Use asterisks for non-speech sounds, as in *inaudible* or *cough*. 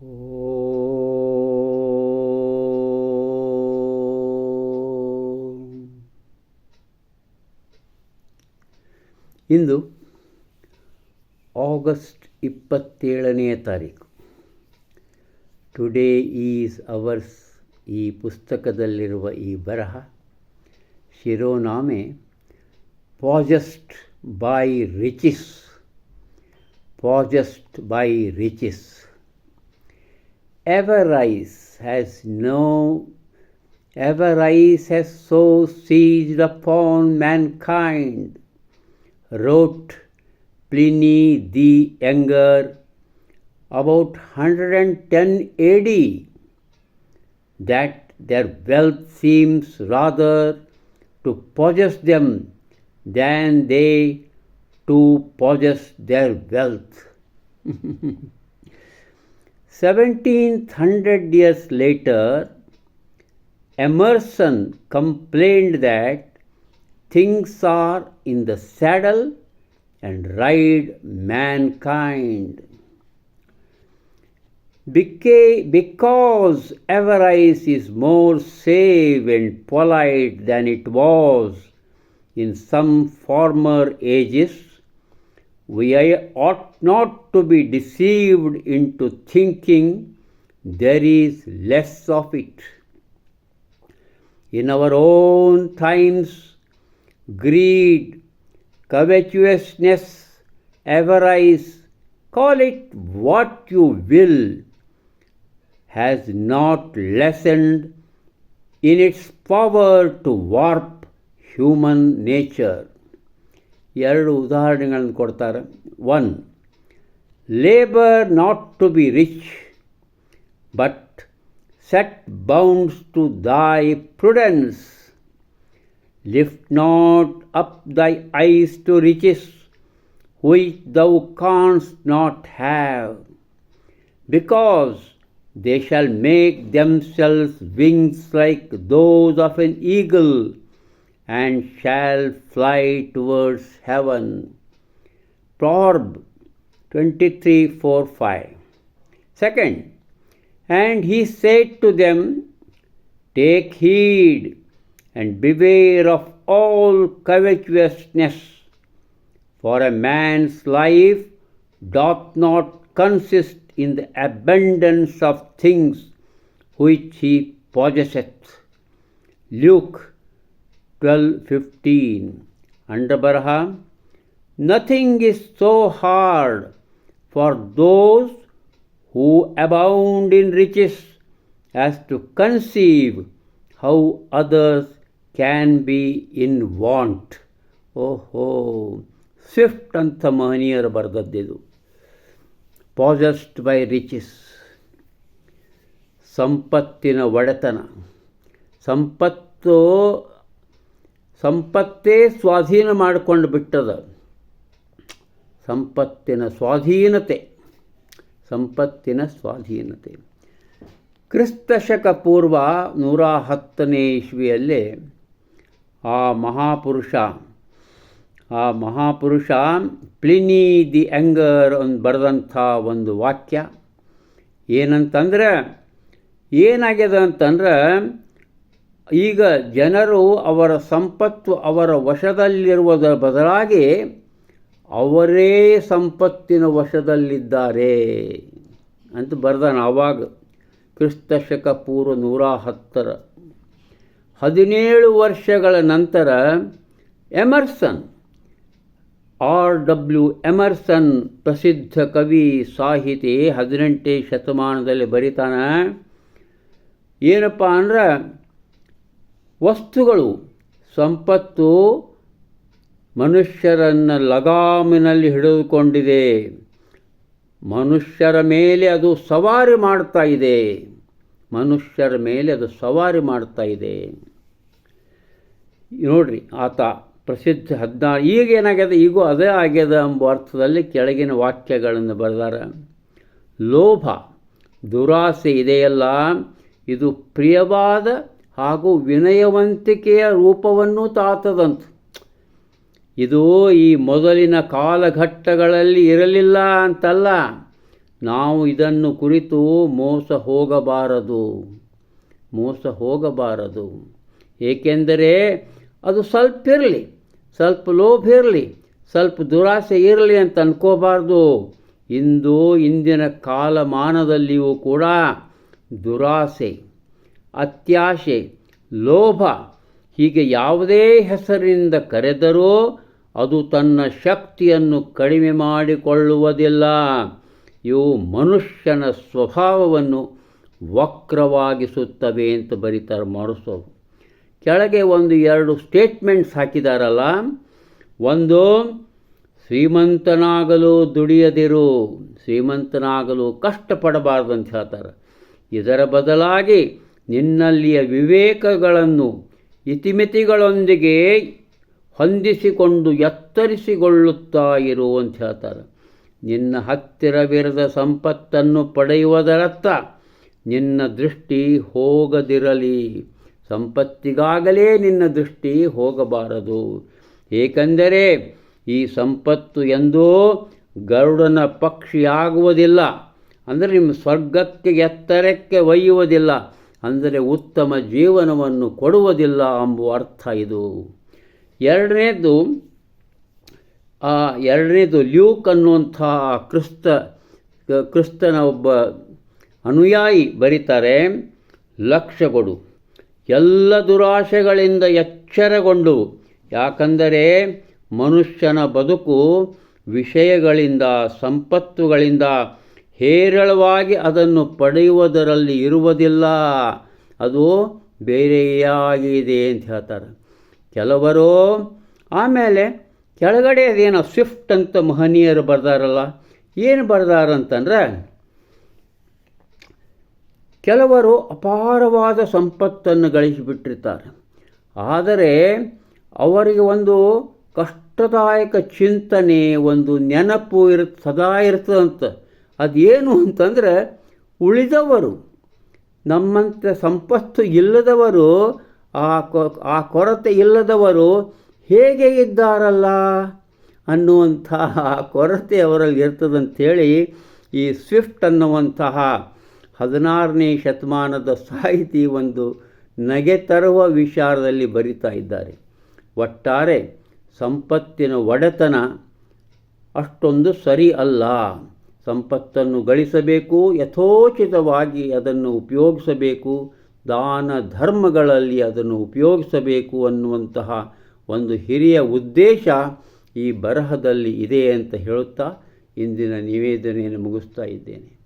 ಇಂದು August ಇಪ್ಪತ್ತೇಳನೆಯ ತಾರೀಕು. Today is ours ಈ ಪುಸ್ತಕದಲ್ಲಿರುವ ಈ ಬರಹ. ಶಿರೋನಾಮೆ possessed by riches possessed by riches Avarice has no avarice has so seized upon mankind, wrote Pliny the Younger about 110 AD, that their wealth seems rather to possess them than they to possess their wealth. *laughs* 1700 years later, Emerson complained that things are in the saddle and ride mankind. Beca- Because avarice is more safe and polite than it was in some former ages, we ought not to be deceived into thinking there is less of it. In our own times, greed, covetousness, avarice, call it what you will, has not lessened in its power to warp human nature. ಎರಡು ಉದಾಹರಣೆಗಳನ್ನು ಕೊಡ್ತಾರೆ one labour not to be rich but set bounds to thy prudence lift not up thy eyes to riches which thou canst not have, because they shall make themselves wings like those of an eagle and shall fly towards heaven. Proverb 23 4 5. Second, and he said to them, Take heed and beware of all covetousness, for a man's life doth not consist in the abundance of things which he possesseth. Luke 12:15 under baraha nothing is so hard for those who abound in riches as to conceive how others can be in want ಓಹೋ Swift ಅಂತ ಮಹನೀಯರು ಬರೆದದ್ದಿದು ಪಾಸೆಸ್ಡ್ by ರಿಚಿಸ್ ಸಂಪತ್ತಿನ ಒಡೆತನ ಸಂಪತ್ತು ಸಂಪತ್ತೇ ಸ್ವಾಧೀನ ಮಾಡಿಕೊಂಡು ಬಿಟ್ಟದ. ಸಂಪತ್ತಿನ ಸ್ವಾಧೀನತೆ. ಸಂಪತ್ತಿನ ಸ್ವಾಧೀನತೆ. ಕ್ರಿಸ್ತಶಕ ಪೂರ್ವ ನೂರ ಹತ್ತನೇ ಇಸ್ವಿಯಲ್ಲೇ ಆ ಮಹಾಪುರುಷ ಆ ಮಹಾಪುರುಷ ಪ್ಲಿನಿ ದಿ ಎಂಗರ್ ಒಂದು ಬರೆದಂಥ ಒಂದು ವಾಕ್ಯ. ಏನಂತಂದ್ರೆ, ಏನಾಗ್ಯದ ಅಂತಂದ್ರೆ ಈಗ ಜನರು ಅವರ ಸಂಪತ್ತು ಅವರ ವಶದಲ್ಲಿರುವುದರ ಬದಲಾಗಿ ಅವರೇ ಸಂಪತ್ತಿನ ವಶದಲ್ಲಿದ್ದಾರೆ ಅಂತ ಬರ್ದಾನ ಆವಾಗ ಕ್ರಿಸ್ತಶಕ ಪೂರ್ವ ನೂರ ಹತ್ತರ. ಹದಿನೇಳು ವರ್ಷಗಳ ನಂತರ ಎಮರ್ಸನ್, ಆರ್ ಡಬ್ಲ್ಯೂ ಎಮರ್ಸನ್ ಪ್ರಸಿದ್ಧ ಕವಿ, ಸಾಹಿತಿ ಹದಿನೆಂಟನೇ ಶತಮಾನದಲ್ಲಿ ಬರಿತಾನೆ. ಏನಪ್ಪ ಅಂದ್ರೆ ವಸ್ತುಗಳು, ಸಂಪತ್ತು ಮನುಷ್ಯರನ್ನು ಲಗಾಮಿನಲ್ಲಿ ಹಿಡಿದುಕೊಂಡಿದೆ. ಮನುಷ್ಯರ ಮೇಲೆ ಅದು ಸವಾರಿ ಮಾಡ್ತಾ ಇದೆ. ಮನುಷ್ಯರ ಮೇಲೆ ಅದು ಸವಾರಿ ಮಾಡ್ತಾ ಇದೆ. ನೋಡ್ರಿ, ಆತ ಪ್ರಸಿದ್ಧ ಹದಿನಾರು, ಈಗ ಏನಾಗ್ಯದ? ಈಗೂ ಅದೇ ಆಗ್ಯದ ಎಂಬ ಅರ್ಥದಲ್ಲಿ ಕೆಳಗಿನ ವಾಕ್ಯಗಳನ್ನು ಬರೆದಾರ. ಲೋಭ, ದುರಾಸೆ ಇದೆಯಲ್ಲ, ಇದು ಪ್ರಿಯವಾದ ಹಾಗೂ ವಿನಯವಂತಿಕೆಯ ರೂಪವನ್ನು ತಾತದಂತು ಇದು ಈ ಮೊದಲಿನ ಕಾಲಘಟ್ಟಗಳಲ್ಲಿ ಇರಲಿಲ್ಲ ಅಂತಲ್ಲ. ನಾವು ಇದನ್ನು ಕುರಿತು ಮೋಸ ಹೋಗಬಾರದು. ಮೋಸ ಹೋಗಬಾರದು. ಏಕೆಂದರೆ ಅದು ಸ್ವಲ್ಪ ಇರಲಿ ಸ್ವಲ್ಪ ಲೋಭ ಇರಲಿ ಸ್ವಲ್ಪ ದುರಾಸೆ ಇರಲಿ ಅಂತ ಅನ್ಕೋಬಾರ್ದು. ಇಂದು ಇಂದಿನ ಕಾಲಮಾನದಲ್ಲಿಯೂ ಕೂಡ ದುರಾಸೆ. ಅತ್ಯಾಶೆ, ಲೋಭ ಹೀಗೆ ಯಾವುದೇ ಹೆಸರಿನಿಂದ ಕರೆದರೂ ಅದು ತನ್ನ ಶಕ್ತಿಯನ್ನು ಕಡಿಮೆ ಮಾಡಿಕೊಳ್ಳುವುದಿಲ್ಲ. ಇವು ಮನುಷ್ಯನ ಸ್ವಭಾವವನ್ನು ವಕ್ರವಾಗಿಸುತ್ತವೆ ಅಂತ ಬರೀತಾರೆ ಮಾಡಿಸೋ ಕೆಳಗೆ ಒಂದು ಎರಡು ಸ್ಟೇಟ್ಮೆಂಟ್ಸ್ ಹಾಕಿದಾರಲ್ಲ, ಒಂದು, ಶ್ರೀಮಂತನಾಗಲು ದುಡಿಯದಿರು, ಶ್ರೀಮಂತನಾಗಲು ಕಷ್ಟಪಡಬಾರ್ದು ಅಂತ ಹೇಳ್ತಾರೆ. ಇದರ ಬದಲಾಗಿ ನಿನ್ನಲ್ಲಿಯ ವಿವೇಕಗಳನ್ನು ಇತಿಮಿತಿಗಳೊಂದಿಗೆ ಹೊಂದಿಸಿಕೊಂಡು ಎತ್ತರಿಸಿಕೊಳ್ಳುತ್ತಾ ಇರು ಅಂತ ಹೇಳ್ತಾರೆ. ನಿನ್ನ ಹತ್ತಿರವಿರದ ಸಂಪತ್ತನ್ನು ಪಡೆಯುವುದರತ್ತ ನಿನ್ನ ದೃಷ್ಟಿ ಹೋಗದಿರಲಿ. ಸಂಪತ್ತಿಗಾಗಲೇ ನಿನ್ನ ದೃಷ್ಟಿ ಹೋಗಬಾರದು. ಏಕೆಂದರೆ ಈ ಸಂಪತ್ತು ಎಂದೂ ಗರುಡನ ಪಕ್ಷಿಯಾಗುವುದಿಲ್ಲ. ಅಂದರೆ ನಿಮ್ಮ ಸ್ವರ್ಗಕ್ಕೆ ಎತ್ತರಕ್ಕೆ ಒಯ್ಯುವುದಿಲ್ಲ. ಅಂದರೆ ಉತ್ತಮ ಜೀವನವನ್ನು ಕೊಡುವುದಿಲ್ಲ ಎಂಬುವ ಅರ್ಥ ಇದು. ಎರಡನೇದು, ಆ, ಎರಡನೇದು ಲ್ಯೂಕ್ ಅನ್ನುವಂಥ ಕ್ರಿಸ್ತ, ಕ್ರಿಸ್ತನ ಒಬ್ಬ ಅನುಯಾಯಿ ಬರೀತಾರೆ, ಲಕ್ಷ್ಯಗೊಡು. ಎಲ್ಲ ದುರಾಶೆಗಳಿಂದ ಎಚ್ಚರಗೊಂಡು, ಯಾಕಂದರೆ ಮನುಷ್ಯನ ಬದುಕು ವಿಷಯಗಳಿಂದ, ಸಂಪತ್ತುಗಳಿಂದ ಹೇರಳವಾಗಿ ಅದನ್ನು ಪಡೆಯುವುದರಲ್ಲಿ ಇರುವುದಿಲ್ಲ. ಅದು ಬೇರೆಯಾಗಿದೆ ಅಂತ ಹೇಳ್ತಾರೆ. ಕೆಲವರು, ಆಮೇಲೆ ಕೆಳಗಡೆ ಅದೇನೋ ಸ್ವಿಫ್ಟ್ ಅಂತ ಮಹನೀಯರು ಬರ್ದಾರಲ್ಲ, ಏನು ಬರ್ದಾರಂತಂದ್ರೆ, ಕೆಲವರು ಅಪಾರವಾದ ಸಂಪತ್ತನ್ನು ಗಳಿಸಿಬಿಟ್ಟಿರ್ತಾರೆ. ಆದರೆ ಅವರಿಗೆ ಒಂದು ಕಷ್ಟದಾಯಕ ಚಿಂತನೆ, ಒಂದು ನೆನಪು ಇರು ಸದಾ ಇರ್ತದಂತ. ಅದೇನು ಅಂತಂದರೆ ಉಳಿದವರು, ನಮ್ಮಂಥ ಸಂಪತ್ತು ಇಲ್ಲದವರು, ಆ ಆ ಕೊರತೆ ಇಲ್ಲದವರು ಹೇಗೆ ಇದ್ದಾರಲ್ಲ ಅನ್ನುವಂತಹ ಕೊರತೆ ಅವರಲ್ಲಿ ಇರ್ತದಂಥೇಳಿ ಈ ಸ್ವಿಫ್ಟ್ ಅನ್ನುವಂತಹ ಹದಿನಾರನೇ ಶತಮಾನದ ಸಾಹಿತಿ ಒಂದು ನಗೆ ತರುವ ವಿಚಾರದಲ್ಲಿ ಬರಿತಾ ಇದ್ದಾರೆ. ಒಟ್ಟಾರೆ ಸಂಪತ್ತಿನ ಒಡೆತನ ಅಷ್ಟೊಂದು ಸರಿ ಅಲ್ಲ. ಸಂಪತ್ತನ್ನು ಗಳಿಸಬೇಕು, ಯಥೋಚಿತವಾಗಿ ಅದನ್ನು ಉಪಯೋಗಿಸಬೇಕು, ದಾನ ಧರ್ಮಗಳಲ್ಲಿ ಅದನ್ನು ಉಪಯೋಗಿಸಬೇಕು ಅನ್ನುವಂತಹ ಒಂದು ಹಿರಿಯ ಉದ್ದೇಶ ಈ ಬರಹದಲ್ಲಿ ಇದೆ ಅಂತ ಹೇಳುತ್ತಾ ಇಂದಿನ ನಿವೇದನೆಯನ್ನು ಮುಗಿಸ್ತಾ ಇದ್ದೇನೆ.